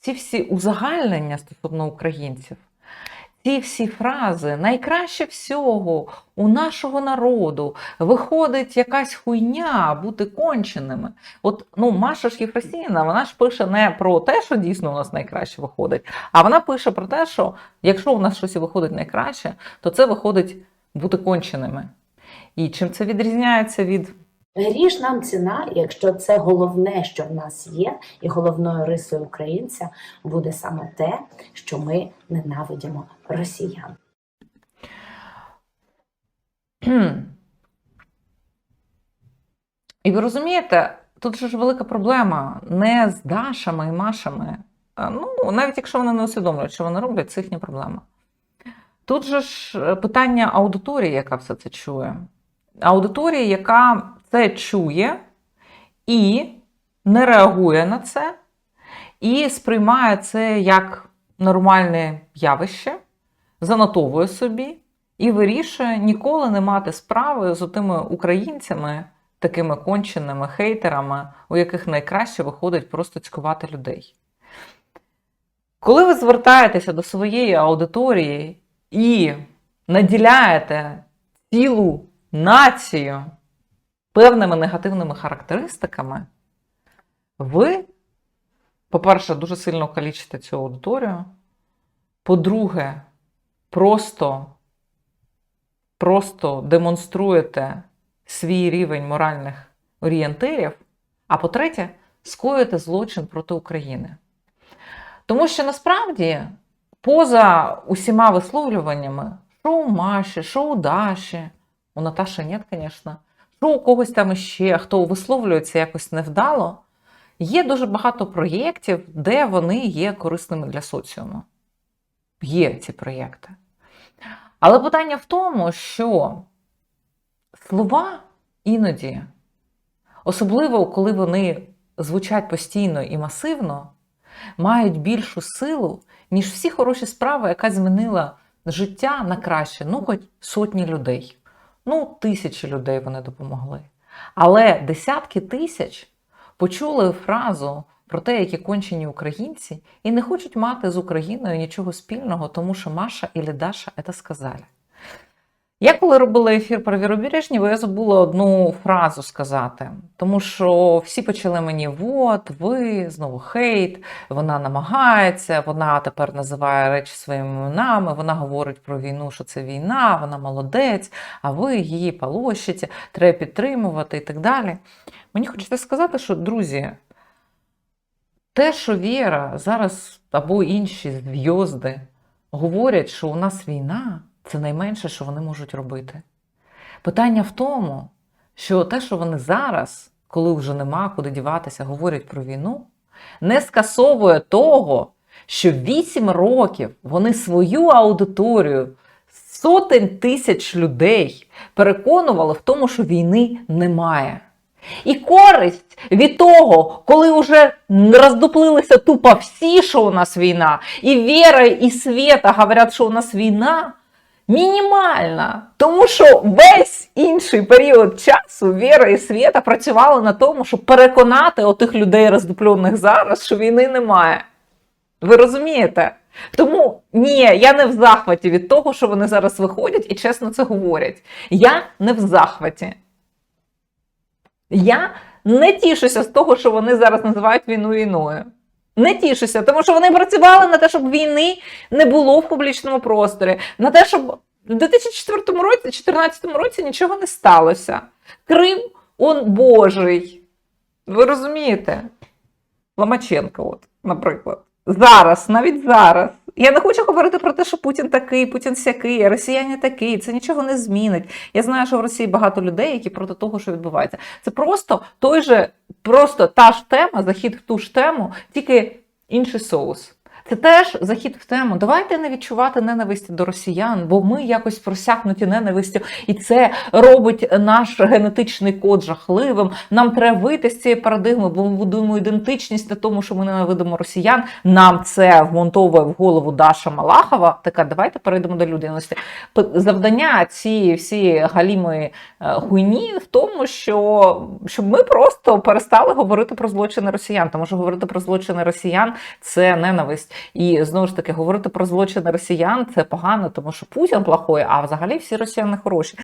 ці всі узагальнення стосовно українців, ці всі фрази найкраще всього у нашого народу виходить якась хуйня бути конченими. От ну, Маша ж Єфросініна, вона ж пише не про те, що дійсно у нас найкраще виходить, а вона пише про те, що якщо у нас щось виходить найкраще, то це виходить бути конченими. І чим це відрізняється від Гріш нам ціна, якщо це головне, що в нас є, і головною рисою українця буде саме те, що ми ненавидимо росіян. І ви розумієте, тут же ж велика проблема не з Дашами і Машами. Ну, навіть якщо вони не усвідомлюють, що вони роблять, це їхня проблема. Тут же ж е, питання аудиторії, яка все це чує. Аудиторії, яка це чує і не реагує на це, і сприймає це як нормальне явище, занотовує собі і вирішує ніколи не мати справи з тими українцями, такими конченими хейтерами, у яких найкраще виходить просто цькувати людей. Коли ви звертаєтеся до своєї аудиторії і наділяєте цілу націю певними негативними характеристиками, ви, по-перше, дуже сильно калічите цю аудиторію. По-друге, просто, просто демонструєте свій рівень моральних орієнтирів. А по-третє, скоїте злочин проти України. Тому що насправді, поза усіма висловлюваннями, що у Маші, що у Даші, у Наташі ні, звісно, що у когось там іще, хто висловлюється якось невдало, є дуже багато проєктів, де вони є корисними для соціуму. Є ці проєкти. Але питання в тому, що слова іноді, особливо коли вони звучать постійно і масивно, мають більшу силу, ніж всі хороші справи, яка змінила життя на краще, ну, хоч сотні людей. Ну, тисячі людей вони допомогли. Але десятки тисяч почули фразу про те, які кончені українці, і не хочуть мати з Україною нічого спільного, тому що Маша і Лідаша це сказали. Я коли робила ефір про Віру Бережнєву, я забула одну фразу сказати, тому що всі почали мені: от, ви, знову хейт, вона намагається, вона тепер називає речі своїми іменами, вона говорить про війну, що це війна, вона молодець, а ви її полощите, треба підтримувати і так далі. Мені хочеться сказати, що, друзі, те, що Віра зараз або інші зв'язди говорять, що у нас війна. Це найменше, що вони можуть робити. Питання в тому, що те, що вони зараз, коли вже нема куди діватися, говорять про війну, не скасовує того, що 8 років вони свою аудиторію, сотень тисяч людей переконували в тому, що війни немає. І користь від того, коли вже роздуплилися тупо всі, що у нас війна, і Віра, і Света говорять, що у нас війна. Мінімальна, тому що весь інший період часу Віра і Свєта працювали на тому, щоб переконати отих людей, роздуплених зараз, що війни немає. Ви розумієте? Тому ні, я не в захваті від того, що вони зараз виходять і чесно це говорять. Я не в захваті. Я не тішуся з того, що вони зараз називають війну війною. Не тішуся, тому що вони працювали на те, щоб війни не було в публічному просторі, на те, щоб в 2004 році, 2014 році нічого не сталося. Крим он Божий. Ви розумієте? Ломаченко, от, наприклад. Зараз, навіть зараз. Я не хочу говорити про те, що Путін такий, Путін сякий, росіяни такий, Це нічого не змінить. Я знаю, що в Росії багато людей, які проти того, що відбувається. Це просто той же, просто та ж тема, захід в ту ж тему, тільки інший соус. Це теж захід в тему. Давайте не відчувати ненависті до росіян, бо ми якось просякнуті ненавистю, і це робить наш генетичний код жахливим. Нам треба вийти з цієї парадигми, бо ми будуємо ідентичність на тому, що ми ненавидимо росіян. Нам це вмонтовує в голову Даша Малахова. Така, давайте перейдемо до людяності. Завдання цієї всі галімої е, хуйні в тому, що щоб ми просто перестали говорити про злочини росіян, тому що говорити про злочини росіян це ненависть. І знову ж таки, говорити про злочини росіян це погано, тому що Путін плохой, а взагалі всі росіяни хороші.